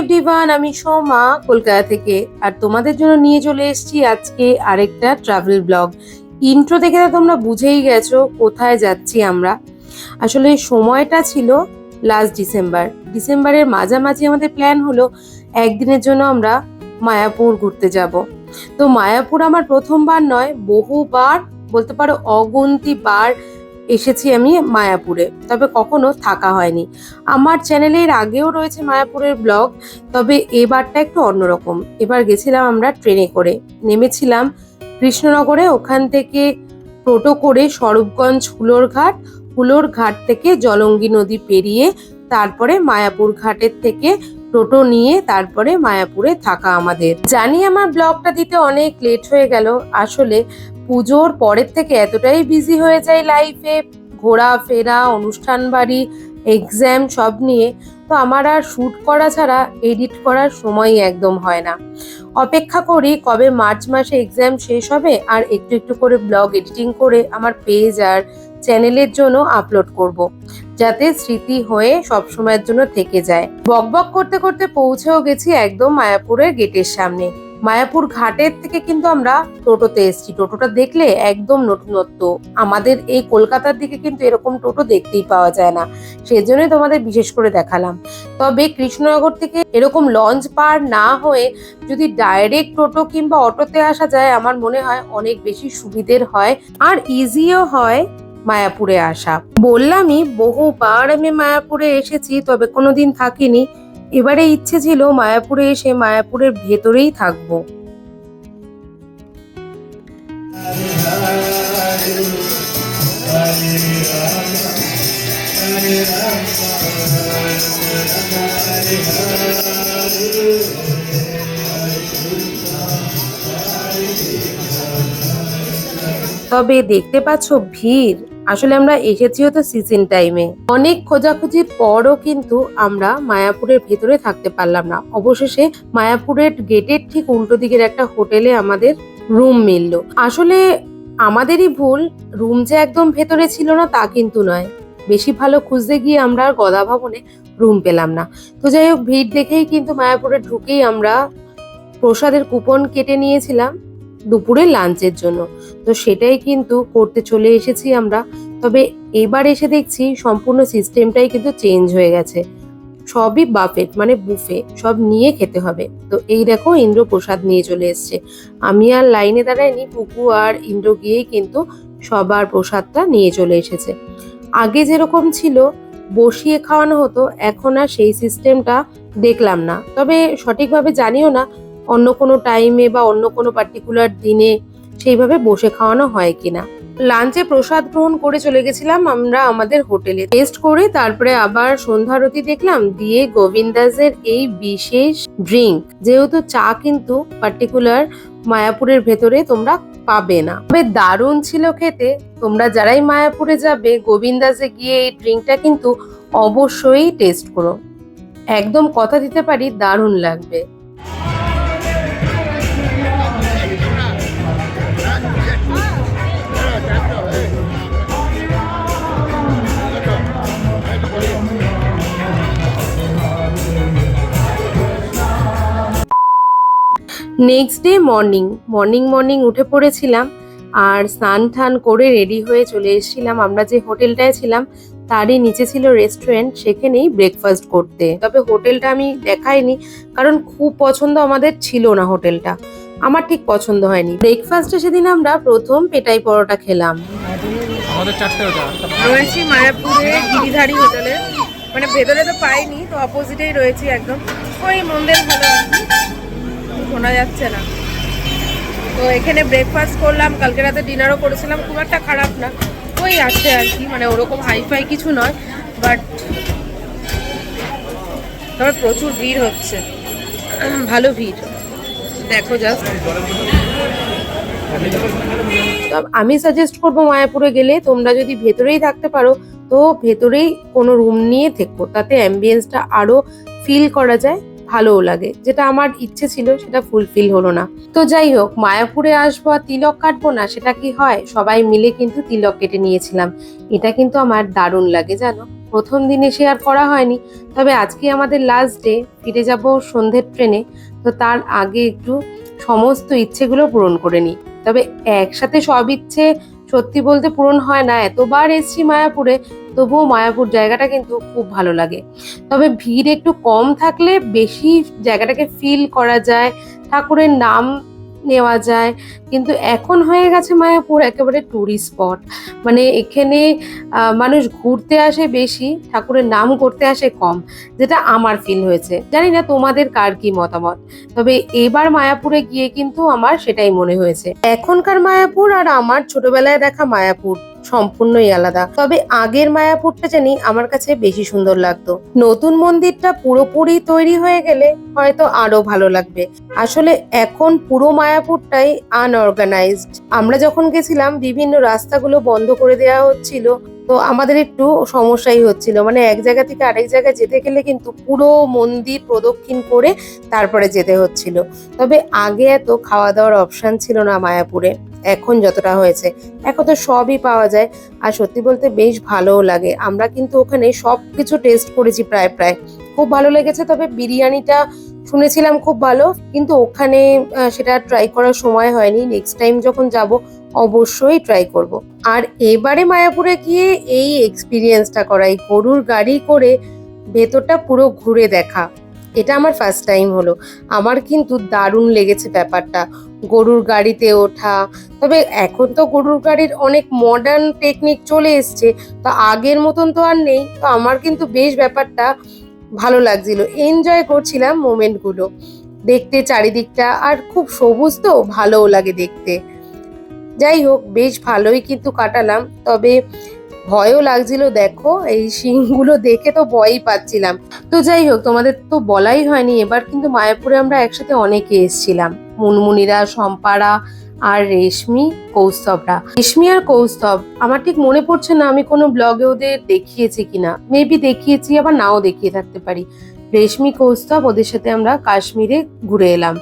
Everyone আমি সোমা কলকাতা থেকে। আর তোমাদের জন্য নিয়ে চলে এসেছি আজকে আরেকটা ট্রাভেল ব্লগ ইন্ট্রো দেখে তো তোমরা বুঝেই গেছো কোথায় যাচ্ছি আমরা। আসলে সময়টা ছিল লাস্ট ডিসেম্বর ডিসেম্বরের মাঝামাঝি আমাদের প্ল্যান হলো একদিনের জন্য আমরা মায়াপুর ঘুরতে যাব। তো মায়াপুর আমার প্রথমবার নয়, বহুবার বলতে পারো অগুন্তি বার এসেছি আমি মায়াপুরে, তবে কখনো থাকা হয়নি। আমার চ্যানেলের আগেও রয়েছে মায়াপুরের ব্লগ, তবে এবারটা একটু অন্যরকম। এবার গেছিলাম আমরা ট্রেনে করে। নেমেছিলাম কৃষ্ণনগরে, ওখান থেকে টোটো করে স্বরূপগঞ্জ হুলোর ঘাট হুলোর ঘাট থেকে জলঙ্গি নদী পেরিয়ে তারপরে মায়াপুর ঘাটের থেকে টোটো নিয়ে তারপরে মায়াপুরে থাকা আমাদের। জানি আমার ব্লগটা দিতে অনেক লেট হয়ে গেল। আসলে পুজোর পরের থেকে এতটাই বিজি হয়ে যাই লাইফে ঘোরাফেরা অনুষ্ঠান বাড়ি এক্সাম সব নিয়ে। তো আমার আর শ্যুট করা ছাড়া এডিট করার সময়ই একদম হয় না। অপেক্ষা করি কবে মার্চ মাসে এক্সাম শেষ হবে আর একটু একটু করে ব্লগ এডিটিং করে আমার পেজ আর চ্যানেলের জন্য আপলোড করব। যাতে স্মৃতি হয়ে সব সময়ের জন্য থেকে যায়। বকবক করতে করতে পৌঁছেও গেছি একদম মায়াপুরের গেটের সামনে। মায়াপুর ঘাটের থেকে কিন্তু আমরা টোটোতে এসেছি। টোটোটা দেখলে একদম নতুনত্ব। আমাদের এই কলকাতার দিকে কিন্তু এরকম টোটো দেখতেই পাওয়া যায় না। সেজন্যই তোমাদের বিশেষ করে দেখালাম। তবে কৃষ্ণনগর থেকে এরকম লঞ্চ পার না হয়ে যদি ডাইরেক্ট টোটো কিংবা অটোতে আসা যায়, আমার মনে হয় অনেক বেশি সুবিধের হয় আর ইজিও হয় মায়াপুরে আসা। বললামই বহুবার আমি মায়াপুরে এসেছি, তবে কোনোদিন থাকিনি। এবারে ইচ্ছে ছিল মায়াপুরে এসে মায়াপুরের ভেতরেই থাকব। তবে দেখতে পাচ্ছ ভিড়। আসলে আমরা এসেছিও তো সিজন টাইমে অনেক খোঁজাখুঁজির পরও কিন্তু আমরা মায়াপুরের ভেতরে থাকতে পারলাম না। অবশেষে মায়াপুরের গেটের ঠিক উল্টো দিকের একটা হোটেলে আমাদের রুম মিললো। আসলে আমাদেরই ভুল রুম যে একদম ভেতরে ছিল না তা কিন্তু নয়। বেশি ভালো খুঁজতে গিয়ে আমরা আর গদা ভবনে রুম পেলাম না। তো যাই হোক, ভিড় দেখেই কিন্তু মায়াপুরে ঢুকেই আমরা প্রসাদের কুপন কেটে নিয়েছিলাম। দুপুরে লাঞ্চের জন্য। তো সেটাই কিন্তু করতে চলে এসেছি আমরা। তবে এবার এসে দেখছি সম্পূর্ণ সিস্টেমটাই কিন্তু চেঞ্জ হয়ে গেছে। সবই বাফেট মানে বুফে, সব নিয়ে খেতে হবে। তো এই দেখো ইন্দ্র প্রসাদ নিয়ে চলে এসছে। আমি আর লাইনে দাঁড়াইনি, পুকু আর ইন্দ্র গিয়েই কিন্তু সবার প্রসাদটা নিয়ে চলে এসেছে। আগে যেরকম ছিল, বসিয়ে খাওয়ানো হতো, এখন আর সেই সিস্টেমটা দেখলাম না। তবে সঠিকভাবে জানিও না অন্য কোনো টাইমে বা অন্য কোনো পার্টিকুলার দিনে সেইভাবে বসে খাওয়ানো হয় কিনা। লাঞ্চে প্রসাদ গ্রহণ করে চলে গেছিলাম আমরা আমাদের হোটেলে। টেস্ট করে তারপরে আবার সন্ধ্যারতি দেখলাম, দিয়ে গোবিন্দাসের এই বিশেষ ড্রিঙ্ক যেহেতু চা কিন্তু পার্টিকুলার মায়াপুরের ভেতরে তোমরা পাবে না। তবে দারুণ ছিল খেতে। তোমরা যারাই মায়াপুরে যাবে গোবিন্দাসে গিয়ে এই ড্রিঙ্কটা কিন্তু অবশ্যই টেস্ট করো। একদম কথা দিতে পারি, দারুণ লাগবে। Next day morning morning morning উঠে পড়েছিলাম আর স্নান টান করে রেডি হয়ে চলে এসেছিলাম। আমরা যে হোটেলটায় ছিলাম তারই নিচে ছিল রেস্টুরেন্ট সেখানেই ব্রেকফাস্ট করতে। তবে হোটেলটা আমি দেখাইনি কারণ খুব পছন্দ আমাদের ছিল না হোটেলটা। আমার ঠিক পছন্দ হয়নি। ব্রেকফাস্টে সেদিন আমরা প্রথম পেটাই পরোটা খেলাম। রয়েছি মায়াপুরে গিরিধারী হোটেলে। মানে ভেতরে তো পাইনি তো অপোজিটেই রয়েছি একদম। ওই মন্দির ভালো। শোনা যাচ্ছে না। তো এখানে ব্রেকফাস্ট করলাম, কালকে রাতে ডিনারও করেছিলাম, খুব একটা খারাপ না। ওই আছে আর কি মানে ওরকম হাইফাই কিছু নয় বাট তবে প্রচুর ভিড় হচ্ছে। ভালো ভিড়। দেখো জাস্ট আমি সাজেস্ট করব মায়াপুরে গেলে, তোমরা যদি ভেতরেই থাকতে পারো, তো ভেতরেই কোনো রুম নিয়ে থেকো, তাতে অ্যাম্বিয়েন্সটা আরও ফিল করা যায়। ভালোও লাগে। যেটা আমার ইচ্ছে ছিল সেটা ফুলফিল হলো না। তো যাই হোক, মায়াপুরে আসব আর তিলক কাটবো না, সেটা কি হয়? সবাই মিলে কিন্তু তিলক কেটে নিয়েছিলাম। এটা কিন্তু আমার দারুণ লাগে, জানো? প্রথম দিন এসে আর করা হয়নি। তবে আজকে আমাদের লাস্ট ডে ফিরে যাব সন্ধ্যের ট্রেনে। তো তার আগে একটু সমস্ত ইচ্ছেগুলো পূরণ করে নিই। তবে একসাথে সব ইচ্ছে সত্যি বলতে পূরণ হয় না। এতবার এসছি মায়াপুরে তবুও মায়াপুর জায়গাটা কিন্তু খুব ভালো লাগে। তবে ভিড় একটু কম থাকলে বেশি জায়গাটাকে ফিল করা যায়, ঠাকুরের নাম নেওয়া যায়। কিন্তু এখন হয়ে গেছে মায়াপুর একেবারে ট্যুরিস্ট স্পট মানে এখানে মানুষ ঘুরতে আসে বেশি, ঠাকুরের নাম করতে আসে কম, যেটা আমার ফিল হয়েছে। জানি না তোমাদের কার কি মতামত, তবে এবার মায়াপুরে গিয়ে কিন্তু আমার সেটাই মনে হয়েছে। এখনকার মায়াপুর আর আমার ছোটবেলায় দেখা মায়াপুর। সম্পূর্ণই আলাদা। তবে আগের মায়াপুরটা জানি আমার কাছে বেশি সুন্দর লাগতো। নতুন মন্দিরটা পুরোপুরি তৈরি হয়ে গেলে হয়তো আরও ভালো লাগবে। আসলে এখন পুরো মায়াপুরটাই আনঅর্গানাইজড আমরা যখন গেছিলাম, বিভিন্ন রাস্তাগুলো বন্ধ করে দেওয়া হচ্ছিল। তো আমাদের একটু সমস্যাই হচ্ছিল। মানে এক জায়গা থেকে আরেক জায়গায় যেতে গেলে কিন্তু পুরো মন্দির প্রদক্ষিণ করে তারপরে যেতে হচ্ছিল। তবে আগে এত খাওয়া দাওয়ার অপশন ছিল না মায়াপুরে। এখন যতটা হয়েছে। এখন তো সবই পাওয়া যায়। আর সত্যি বলতে বেশ ভালোও লাগে। আমরা কিন্তু ওখানে সব কিছু টেস্ট করেছি প্রায় প্রায়। খুব ভালো লেগেছে, তবে বিরিয়ানিটা শুনেছিলাম খুব ভালো। কিন্তু ওখানে সেটা ট্রাই করার সময় হয়নি। নেক্সট টাইম যখন যাব, অবশ্যই ট্রাই করব। আর এবারে মায়াপুরে গিয়ে এই এক্সপিরিয়েন্সটা করা এই গরুর গাড়ি করে ভেতরটা পুরো ঘুরে দেখা। এটা আমার ফার্স্ট টাইম হলো। আমার কিন্তু দারুণ লেগেছে ব্যাপারটা। গরুর গাড়িতে ওঠা। তবে এখন তো গরুর গাড়ির অনেক মডার্ন টেকনিক চলে এসছে। তো আগের মতন তো আর নেই। তো আমার কিন্তু বেশ ব্যাপারটা ভালো লাগছিল। এনজয় করছিলাম মোমেন্টগুলো দেখতে চারিদিকটা আর খুব সবুজ তো, ভালোও লাগে দেখতে। যাই হোক, বেশ ভালোই কিন্তু কাটালাম। তবে ভয়ও লাগছিল, দেখো, এই সিংগুলো দেখে তো ভয়ই পাচ্ছিলাম। তো যাই হোক, তোমাদের তো বলাই হয়নি, এবার কিন্তু মায়াপুরে আমরা একসাথে অনেকে এসেছিলাম। মুনমুনিরা সম্পারা আর রেশমি, কৌস্তবরা। রেশমি আর কৌস্তব, আমার ঠিক মনে পড়ছে না, আমি কোনো ব্লগে ওদের দেখিয়েছি কিনা। মেবি দেখিয়েছি, আবার নাও দেখিয়ে থাকতে পারি। রেশমি, কৌস্তব, ওদের সাথে আমরা কাশ্মীরে ঘুরে এলাম।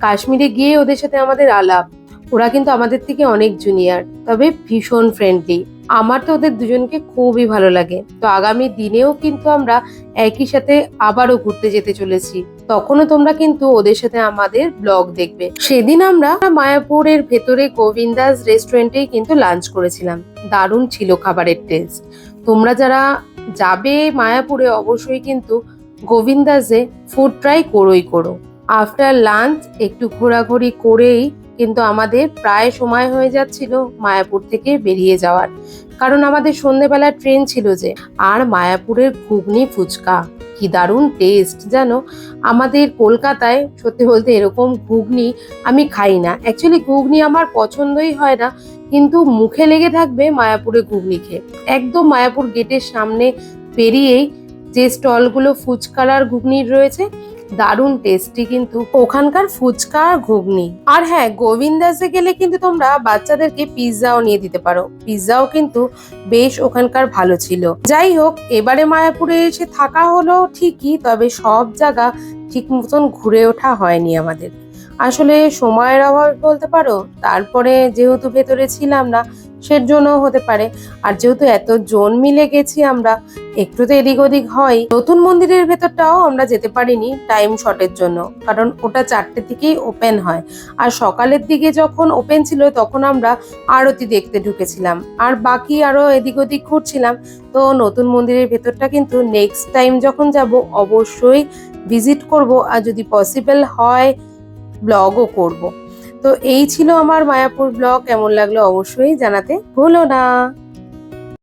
কাশ্মীরে গিয়ে ওদের সাথে আমাদের আলাপ। ওরা কিন্তু আমাদের থেকে অনেক জুনিয়র তবে ভীষণ ফ্রেন্ডলি আমার তো ওদের দুজনকে খুবই ভালো লাগে। তো আগামী দিনেও কিন্তু আমরা একই সাথে আবারও ঘুরতে যেতে চলেছি। তখনও তোমরা কিন্তু ওদের সাথে আমাদের ব্লগ দেখবে। সেদিন আমরা মায়াপুরের ভেতরে গোবিন্দাস রেস্টুরেন্টেই কিন্তু লাঞ্চ করেছিলাম। দারুণ ছিল খাবারের টেস্ট তোমরা যারা যাবে মায়াপুরে অবশ্যই কিন্তু গোবিন্দাসে ফুড ট্রাই করোই করো। আফটার লাঞ্চ একটু ঘোরাঘুরি করেই কিন্তু আমাদের প্রায় সময় হয়ে যাচ্ছিল মায়াপুর থেকে বেরিয়ে যাওয়ার। কারণ আমাদের সন্ধেবেলা ট্রেন ছিল যে, আর মায়াপুরের ঘুগনি ফুচকা। কি দারুণ টেস্ট জানো? আমাদের কলকাতায় সত্যি বলতে এরকম ঘুগনি আমি খাই না। অ্যাকচুয়ালি ঘুগনি আমার পছন্দই হয় না, কিন্তু মুখে লেগে থাকবে মায়াপুরে ঘুগনি খেয়ে। একদম মায়াপুর গেটের সামনে পেরিয়েই যে স্টলগুলো ফুচকার আর ঘুগনির রয়েছে দারুণ টেস্টি কিন্তু ওখানকার ফুচকা আর ঘুগনি। আর হ্যাঁ গোবিন্দাসে গেলে কিন্তু তোমরা বাচ্চাদেরকে পিৎজাও নিয়ে দিতে পারো। পিৎজাও কিন্তু বেশ ওখানকার ভালো ছিল। যাই হোক, এবারে মায়াপুরে এসে থাকা হলো ঠিকই, তবে সব জায়গা ঠিক মতন ঘুরে ওঠা হয়নি আমাদের। আসলে সময়ের অভাব বলতে পারো, তারপরে যেহেতু ভেতরে ছিলাম না সের জন্য হতে পারে। আর যেহেতু এত জন মিলে গেছি আমরা, একটু তো এদিক ওদিক হয়। নতুন মন্দিরের ভেতরটাও আমরা যেতে পারিনি টাইম শর্টের জন্য, কারণ ওটা চারটে থেকেই ওপেন হয়। আর সকালের দিকে যখন ওপেন ছিল, তখন আমরা আরতি দেখতে ঢুকেছিলাম। আর বাকি আরও এদিক ওদিক ঘুরছিলাম। তো নতুন মন্দিরের ভেতরটা কিন্তু নেক্সট টাইম যখন যাব, অবশ্যই ভিজিট করব। আর যদি পসিবল হয় ব্লগও করব। তো এই ছিল আমার মায়াপুর ব্লগ। কেমন লাগল অবশ্যই জানাতে ভুলো না।